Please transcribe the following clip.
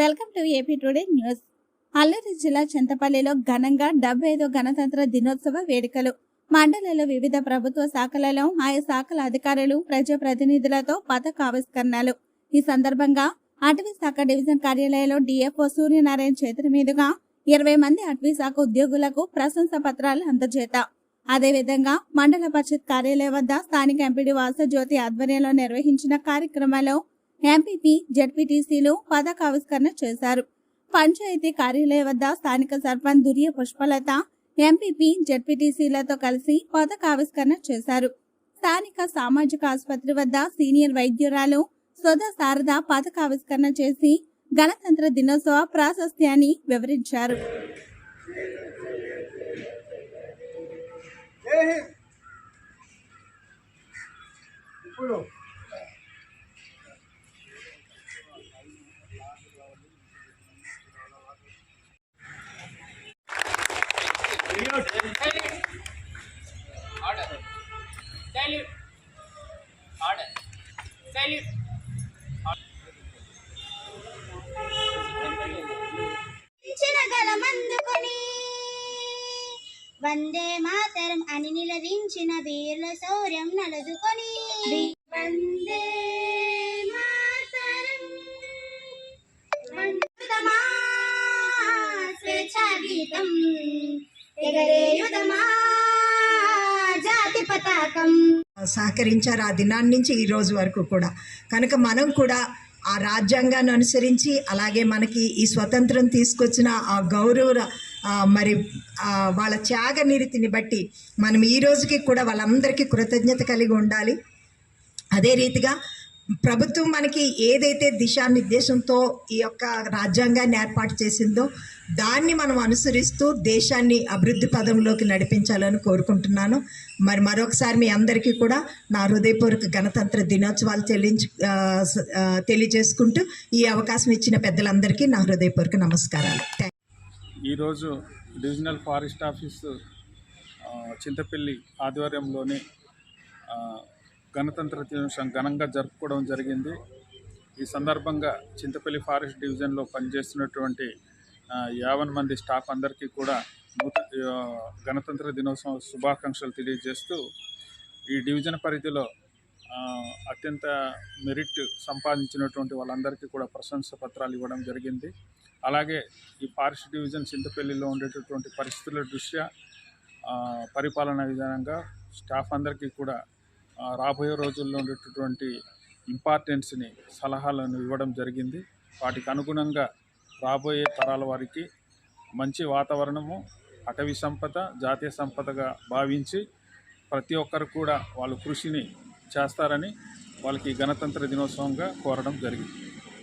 Welcome to AP today news. Alluri జిల్లా చింతపల్లిలో ఘనంగా డెబ్బై ఐదో గణతంత్ర దినోత్సవ వేడుకలు. మండలంలో వివిధ ప్రభుత్వ శాఖలలో ఆయా శాఖల అధికారులు ప్రజాప్రతినిధులతో పథక ఆవిష్కరణలు. ఈ సందర్భంగా అటవీ శాఖ డివిజన్ కార్యాలయంలో డిఎఫ్ఓ సూర్యనారాయణ చేతుల మీదుగా ఇరవై మంది అటవీ శాఖ ఉద్యోగులకు ప్రశంసా పత్రాలు అందజేత. అదేవిధంగా మండల పరిషత్ కార్యాలయం వద్ద స్థానిక ఎంపీడీ వాసజ్యోతి ఆధ్వర్యంలో నిర్వహించిన కార్యక్రమంలో ఎంపీపీ జడ్పీటీసీలు పథకావిష్కరణ చేశారు. పంచాయతీ కార్యాలయం వద్ద స్థానిక సర్పంచ్ దుర్య పుష్పలత ఎంపీపీ జడ్పీటీసీలతో కలిసి పథకావిష్కరణ చేశారు. స్థానిక సామాజిక ఆసుపత్రి వద్ద సీనియర్ వైద్యురాలు సుధా శారద పథకావిష్కరణ చేసి గణతంత్ర దినోత్సవ ప్రాశస్త్యాన్ని వివరించారు. ఇప్పుడు Salute. Order. Salute. Vande Mataram అని నిలదించిన వీరుల శౌర్యం నలుదుకొని వందే మాతరం స్వేచ్ఛా గీతం ఎగరేయుదమా జాతి పతాకం. సహకరించారు ఆ దినాన్ని నుంచి ఈ రోజు వరకు కూడా. కనుక మనం కూడా ఆ రాజ్యాంగాన్ని అనుసరించి అలాగే మనకి ఈ స్వతంత్రం తీసుకొచ్చిన ఆ గౌరవ మరి వాళ్ళ త్యాగ నిరితిని బట్టి మనం ఈ రోజుకి కూడా వాళ్ళందరికీ కృతజ్ఞత కలిగి ఉండాలి. అదే రీతిగా ప్రభుత్వం మనకి ఏదైతే దిశానిర్దేశంతో ఈ యొక్క రాజ్యాంగాన్ని ఏర్పాటు చేసిందో దాన్ని మనం అనుసరిస్తూ దేశాన్ని అభివృద్ధి పదంలోకి నడిపించాలని కోరుకుంటున్నాను. మరి మరొకసారి మీ అందరికీ కూడా నా హృదయపూర్వక గణతంత్ర దినోత్సవాలు చెల్లించు తెలియజేసుకుంటూ ఈ అవకాశం ఇచ్చిన పెద్దలందరికీ నా హృదయపూర్వక నమస్కారాలు. థ్యాంక్ ఈరోజు డివిజనల్ ఫారెస్ట్ ఆఫీస్ చింతపల్లి ఆధ్వర్యంలోని గణతంత్ర దినోత్సవం ఘనంగా జరుపుకోవడం జరిగింది. ఈ సందర్భంగా చింతపల్లి ఫారెస్ట్ డివిజన్లో పనిచేస్తున్నటువంటి యావన్ మంది స్టాఫ్ అందరికీ కూడా గణతంత్ర దినోత్సవం శుభాకాంక్షలు తెలియజేస్తూ ఈ డివిజన్ పరిధిలో అత్యంత మెరిట్ సంపాదించినటువంటి వాళ్ళందరికీ కూడా ప్రశంస పత్రాలు ఇవ్వడం జరిగింది. అలాగే ఈ ఫారెస్ట్ డివిజన్ చింతపల్లిలో ఉండేటటువంటి పరిస్థితుల దృష్ట్యా పరిపాలన విధానంగా స్టాఫ్ అందరికీ కూడా రాబోయే రోజుల్లో ఉండేటటువంటి ఇంపార్టెన్స్ని సలహాలను ఇవ్వడం జరిగింది. వాటికి అనుగుణంగా రాబోయే తరాల వారికి మంచి వాతావరణము అటవీ సంపద జాతీయ సంపదగా భావించి ప్రతి ఒక్కరు కూడా వాళ్ళు కృషిని చేస్తారని వాళ్ళకి గణతంత్ర దినోత్సవంగా కోరడం జరిగింది.